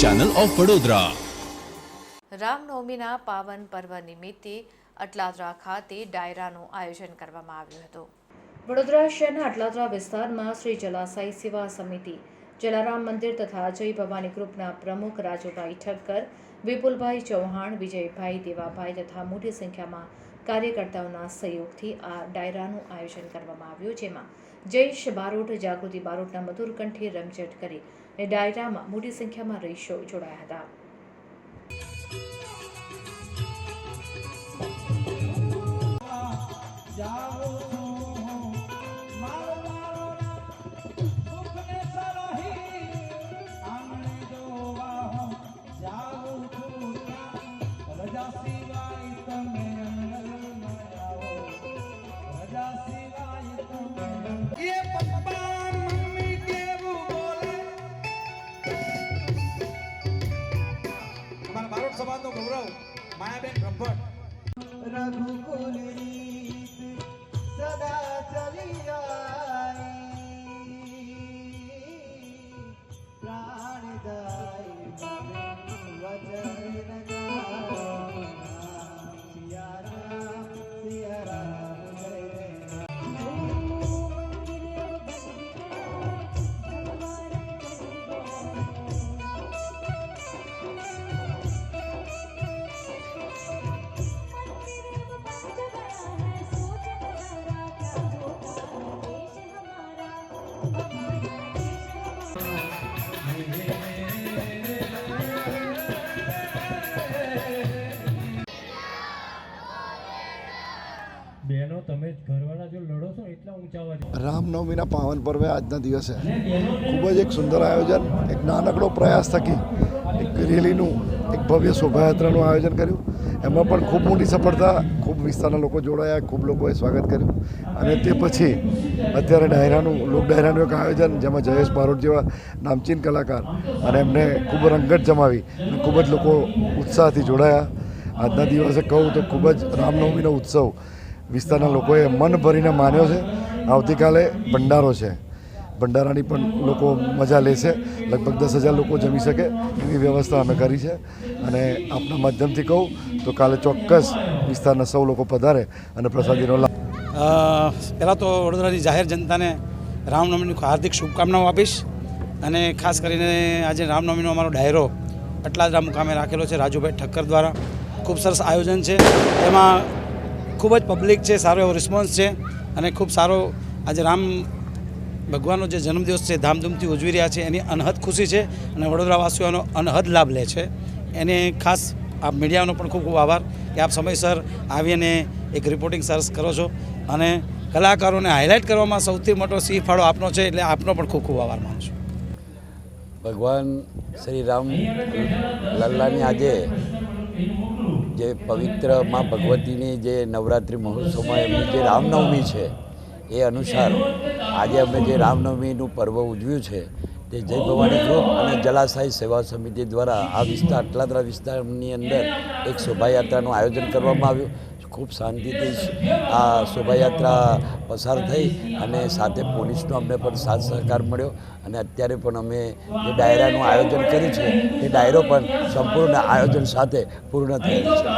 Channel of Vadodara રામનવમીના પાવન પર્વ નિમિત્તે અટલાદરા ખાતે ડાયરાનું આયોજન કરવામાં આવ્યું હતું. વડોદરા શહેરના અટલાદરા વિસ્તારમાં શ્રી જલાસાઈ સેવા સમિતિ જલારામ મંદિર તથા જય ભવાની ગ્રુપના પ્રમુખ રાજુભાઈ ઠક્કર વિપુલભાઈ ચૌહાણ વિજયભાઈ દેવાભાઈ તથા મોટી સંખ્યામાં કાર્યકર્તાઓના સહયોગથી આ ડાયરાનું આયોજન કરવામાં આવ્યું જેમાં જયેશ બારોટ, જાગૃતિ બારોટના મધુર કંઠે રમઝટ કરી. અને ડાયરામાં મોટી સંખ્યામાં રહીશો જોડાયા હતા. સમાજનો ગૌરવ માયાબેન બ્રહ્મભટ્ટ. સદા ચલી આઈ પ્રાણદાય વચન બહેનો તમે ઘરવાળા જો લડો છો એટલા ઊંચા અવાજ. રામનવમીના પાવન પર્વે આજના દિવસે. ખૂબ જ એક સુંદર આયોજન એક નાનકડો પ્રયાસ થકી એક રેલીનું એક ભવ્ય શોભાયાત્રાનું આયોજન કર્યું. એમાં પણ ખૂબ મોટી સફળતા, ખૂબ વિસ્તારના લોકો જોડાયા, ખૂબ લોકોએ સ્વાગત કર્યું. અને તે પછી અત્યારે ડાયરાનું, લોક ડાયરાનું એક આયોજન, જેમાં જયેશ બારોટ જેવા નામચીન કલાકાર અને એમને ખૂબ રંગત જમાવી અને ખૂબ જ લોકો ઉત્સાહથી જોડાયા. આજના દિવસે કહું તો ખૂબ જ રામનવમીનો ઉત્સવ વિસ્તારના લોકોએ મન ભરીને માન્યો છે. આવતીકાલે ભંડારો છે. ભંડારાની પણ લોકો મજા લેશે લગભગ દસ હજાર લોકો જમી શકે એવી વ્યવસ્થા અમે કરી છે. અને આપના માધ્યમથી કહું તો કાલે ચોક્કસ વિસ્તારના સૌ લોકો પધારે અને પ્રસાદીનો લાભ. પહેલાં તો વડોદરાની જાહેર જનતાને રામનવમીની હાર્દિક શુભકામનાઓ આપીશ. અને ખાસ કરીને આજે રામનવમીનો અમારો ડાયરો અટલાદરા મુકામે રાખેલો છે રાજુભાઈ ઠક્કર દ્વારા. ખૂબ સરસ આયોજન છે. એમાં ખૂબ જ પબ્લિક છે, સારો એવો રિસ્પોન્સ છે. અને ખૂબ સારો આજે રામ ભગવાનનો જે જન્મદિવસ છે, ધામધૂમથી ઉજવી રહ્યા છે, એની અનહદ ખુશી છે અને વડોદરાવાસીઓનો અનહદ લાભ લે છે. એને ખાસ આ મીડિયાનો પણ ખૂબ ખૂબ આભાર કે આપ સમયસર આવીને એક રિપોર્ટિંગ સરસ કરો છો અને કલાકારોને હાઇલાઇટ કરવામાં સૌથી મોટો સિંહ ફાળો આપનો છે એટલે આપનો પણ ખૂબ ખૂબ આભાર માનું છું. ભગવાન શ્રી રામ લલ્લાની આજે જે પવિત્રમાં ભગવતીની જે નવરાત્રિ મહોત્સવમાં એમની જે રામનવમી છે એ અનુસાર આજે અમે જે રામનવમીનું પર્વ ઉજવ્યું છે, તે જય ભવાની ગ્રુપ અને જલાશય સેવા સમિતિ દ્વારા આ વિસ્તાર અટલાદરા વિસ્તારની અંદર એક શોભાયાત્રાનું આયોજન કરવામાં આવ્યું. ખૂબ શાંતિથી આ શોભાયાત્રા પસાર થઈ અને સાથે પોલીસનો અમને પણ સાથ સહકાર મળ્યો અને અત્યારે પણ અમે જે ડાયરાનું આયોજન કર્યું છે, એ ડાયરો પણ સંપૂર્ણ આયોજન સાથે પૂર્ણ થયેલ છે.